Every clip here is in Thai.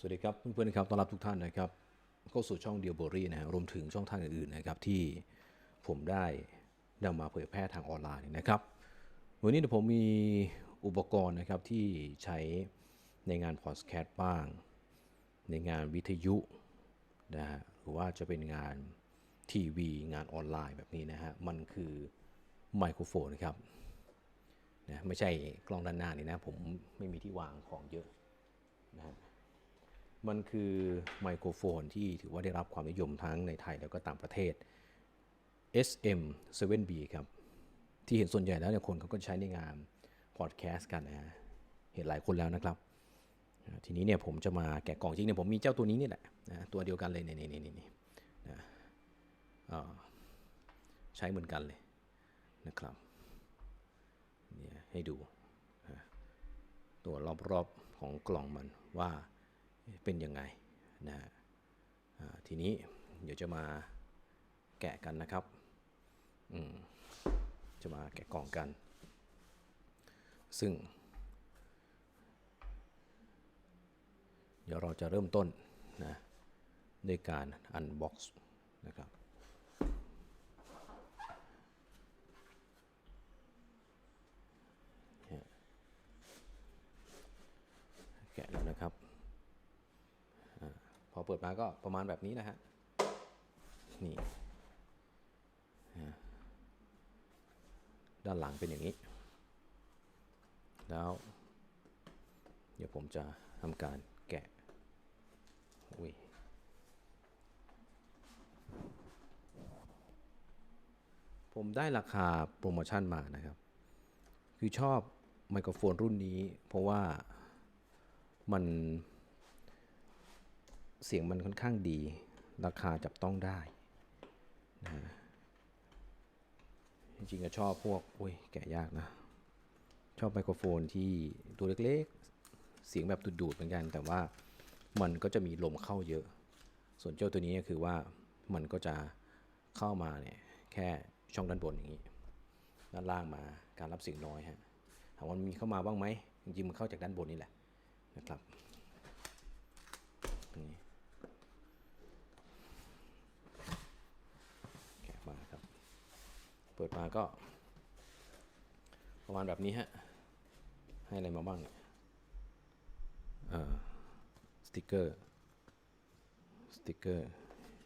สวัสดีครับเพื่อนๆครับต้อนรับทุกท่านนะครับเข้าสู่ช่องเดียวเบรี่นะฮะรวมถึงช่องทางอื่นๆนะครับที่ผมได้นำมาเผยแพร่ทางออนไลน์นะครับวันนี้ผมมีอุปกรณ์นะครับที่ใช้ในงานพอดแคสต์บ้าง ในงานวิทยุนะฮะหรือว่าจะเป็นงานทีวีงานออนไลน์แบบนี้นะฮะมันคือไมโครโฟนครับนะไม่ใช่กล้องด้านหน้านี่นะผมไม่มีที่วางของเยอะ มันคือไมโครโฟนที่ถือว่าได้รับความนิยมทั้งในไทยแล้วก็ต่างประเทศ SM 7B ครับ ที่เห็นส่วนใหญ่แล้วเนี่ยคนเขาก็ใช้ในงานพอดแคสต์กันนะฮะเห็นหลายคนแล้วนะครับ ทีนี้เนี่ยผมจะมาแกะกล่องจริงเนี่ยผมมีเจ้าตัวนี้นี่แหละนะตัวเดียวกันเลยนี่นี่นี่นี่นะใช้เหมือนกันเลยนะครับเนี่ยให้ดูตัวรอบๆของกล่องมันว่า เป็นยังไงนะฮะทีนี้เดี๋ยวจะมาแกะกันนะครับจะมาแกะกล่องกัน ซึ่ง เดี๋ยวเราจะเริ่มต้นนะด้วยการอันบ็อกซ์นะครับเนี่ยแกะแล้วนะครับ พ อเปิดมาก็ประมาณแบบนี้นะฮะ นี่ ด้านหลังเป็นอย่างนี้ แล้ว เดี๋ยวผมจะทำการแกะ อุ้ยผมได้ราคาโปรโมชั่นมานะครับ คือชอบไมโครโฟนรุ่นนี้ เพราะว่ามัน เสียงมันค่อนข้างดี ราคาจับต้องได้นะจริงๆก็ชอบพวกอุ้ยแกะยากนะ ชอบไมโครโฟนที่ตัวเล็กๆ เสียงแบบดูดๆเหมือนกัน แต่ว่ามันก็จะมีลมเข้าเยอะ ส่วนเจ้าตัวนี้ก็คือว่ามันก็จะเข้ามาเนี่ยแค่ช่องด้านบนอย่างนี้ ด้านล่างมาการรับเสียงน้อยฮะถามว่ามันมีเข้ามาบ้างไหมจริงๆมันเข้าจากด้านบนนี่แหละนะครับนี่ แกะมาครับ เปิดมาก็ ประมาณแบบนี้ฮะ ให้อะไรมาบ้างเนี่ยสติกเกอร์ สติกเกอร์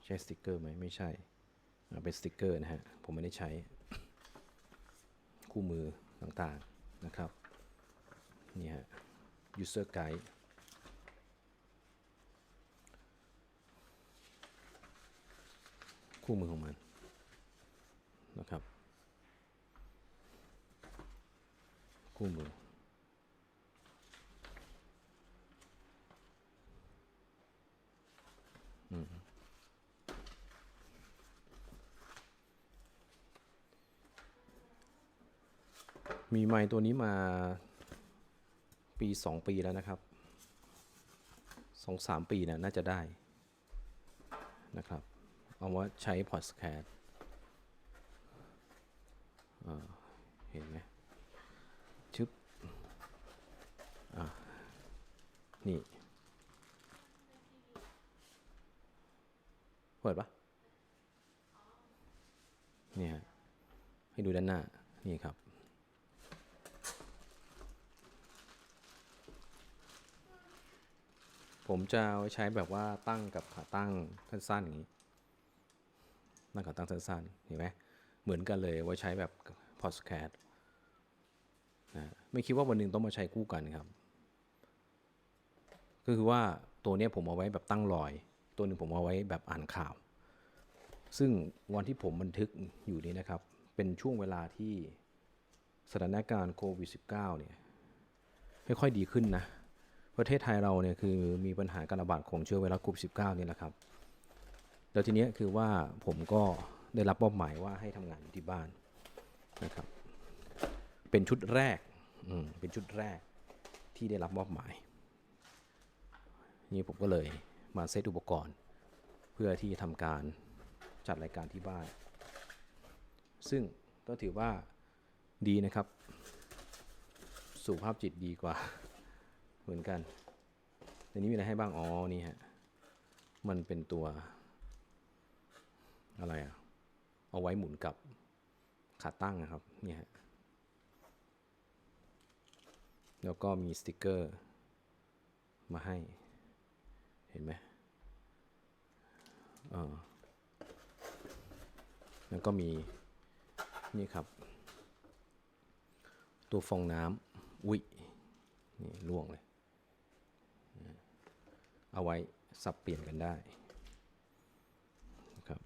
ใช่สติกเกอร์ไหมไม่ใช่ เป็นสติกเกอร์นะฮะ ผมไม่ได้ใช้ คู่มือต่างๆนะครับ นี่ฮะ user guide คู่มือของมันนะครับ คู่มือ มีไมค์ตัวนี้มาปีสองปีแล้วนะครับสองสามปีนะน่าจะได้นะครับ เอาว่าใช้พอดแคสต์อ่าเห็นไหมชึบอะ นี่ เปิดปะนี่ฮะให้ดูด้านหน้า นี่ครับ ผมจะไว้ใช้แบบว่าตั้งกับขาตั้งสั้นๆอย่างนี้ ตั้งขาตั้งสั้นๆ เห็นไหมเหมือนกันเลยไว้ใช้แบบพอดแคสต์นะไม่คิดว่าวันหนึ่งต้องมาใช้คู่กันครับ ก็คือว่าตัวนี้ผมเอาไว้แบบตั้งรอย ตัวหนึ่งผมเอาไว้แบบอ่านข่าว ซึ่งวันที่ผมบันทึกอยู่นี้นะครับ เป็นช่วงเวลาที่สถานการณ์โควิด -19 เนี่ยไม่ค่อยดีขึ้นนะ ประเทศไทยเราเนี่ยคือมีปัญหาการระบาดของเชื้อไวรัสโควิด -19 นี่แหละครับ แล้วทีเนี้ยคือว่าผมก็ได้รับมอบหมายว่าให้ทำงานอยู่ที่บ้านนะครับ เป็นชุดแรกอืเป็นชุดแรกที่ได้รับมอบหมาย นี่ผมก็เลยมาเซตอุปกรณ์ เพื่อที่จะทำการจัดรายการที่บ้าน ซึ่งก็ถือว่าดีนะครับ สุขภาพจิตดีกว่า เหมือนกันในนี้มีอะไรให้บ้าง อ๋อ นี่ฮะ มันเป็นตัว อะไรอะเอาไว้หมุนกับขาตั้งนะครับ เนี่ยฮะ แล้วก็มีสติกเกอร์ มาให้ เห็นไหมเออแล้วก็มีนี่ครับ ตัวฟองน้ำอุ๊ยนี่ล่วงเลย เอาไว้สับเปลี่ยนกันได้นะครับ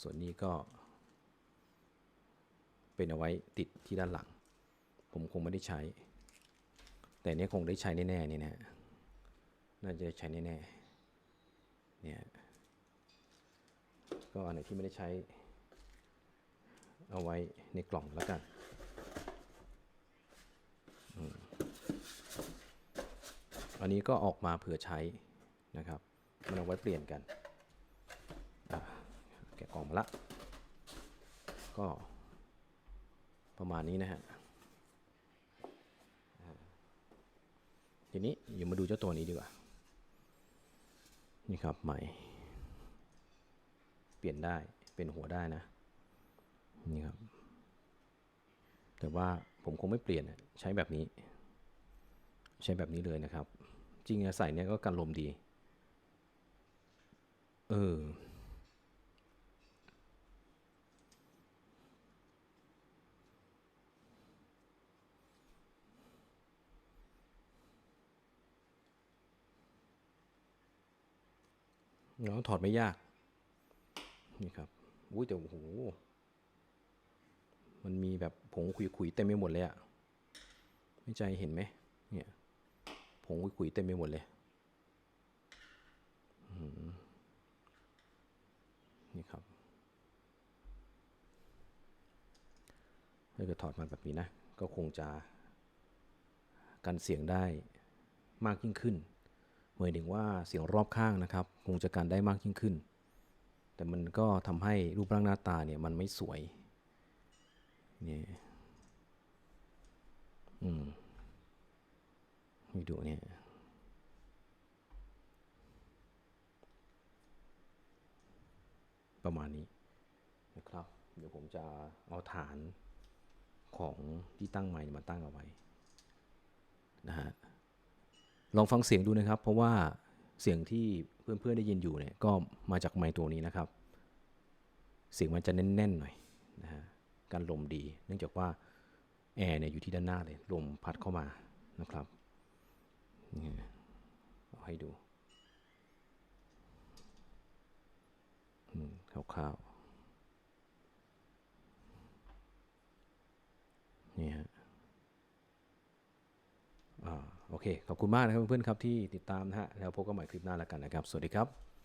ส่วนนี้ก็ เป็นเอาไว้ติดที่ด้านหลัง ผมคงไม่ได้ใช้ แต่เนี้ยคงได้ใช้แน่ๆนี่นะฮะ น่าจะใช้แน่ๆเนี่ยก็อันไหนที่ไม่ได้ใช้ เอาไว้ในกล่องแล้วกันอันนี้ก็ออกมาเผื่อใช้นะครับ มันเอาไว้เปลี่ยนกัน แกะกล่องมาละ ก็ประมาณนี้นะฮะ ทีนี้เดี๋ยวมาดูเจ้าตัวนี้ดีกว่า นี่ครับใหม่ เปลี่ยนได้เป็นหัวได้นะ นี่ครับ แต่ว่าผมคงไม่เปลี่ยนใช้แบบนี้ ใช้แบบนี้เลยนะครับ จริงๆใส่เนี่ยก็กันลมดี เออ เนาะถอดไม่ยาก นี่ครับอุ้ยแต่โอ้โหมันมีแบบผงขุยๆเต็มไปหมดเลยอะไม่ใจเห็นไหมเนี่ยผงขุยๆเต็มไปหมดเลยนี่ครับถ้าเกิดถอดมาแบบนี้นะ ก็คงจะกันเสียงได้มากยิ่งขึ้น หมายถึงว่าเสียงรอบข้างนะครับ คงจะกันได้มากยิ่งขึ้น แต่มันก็ทำให้รูปร่างหน้าตาเนี่ยมันไม่สวยนี่อืมดูเนี่ยประมาณนี้นะครับ เดี๋ยวผมจะเอาฐานของที่ตั้งไมค์มาตั้งเอาไว้นะฮะ ลองฟังเสียงดูนะครับ เพราะว่าเสียงที่เพื่อนๆได้ยินอยู่เนี่ยก็มาจากไมค์ตัวนี้นะครับ เสียงมันจะแน่นๆหน่อยนะฮะการลมดี เนื่องจากว่าแอร์เนี่ยอยู่ที่ด้านหน้าเลยลมพัดเข้ามานะครับเอาให้ดูอืมคร่าวๆนี่ฮะ อ่า โอเค ขอบคุณมากนะครับเพื่อนๆครับที่ติดตามนะฮะแล้วพบกันใหม่คลิปหน้าแล้วกันนะครับ สวัสดีครับ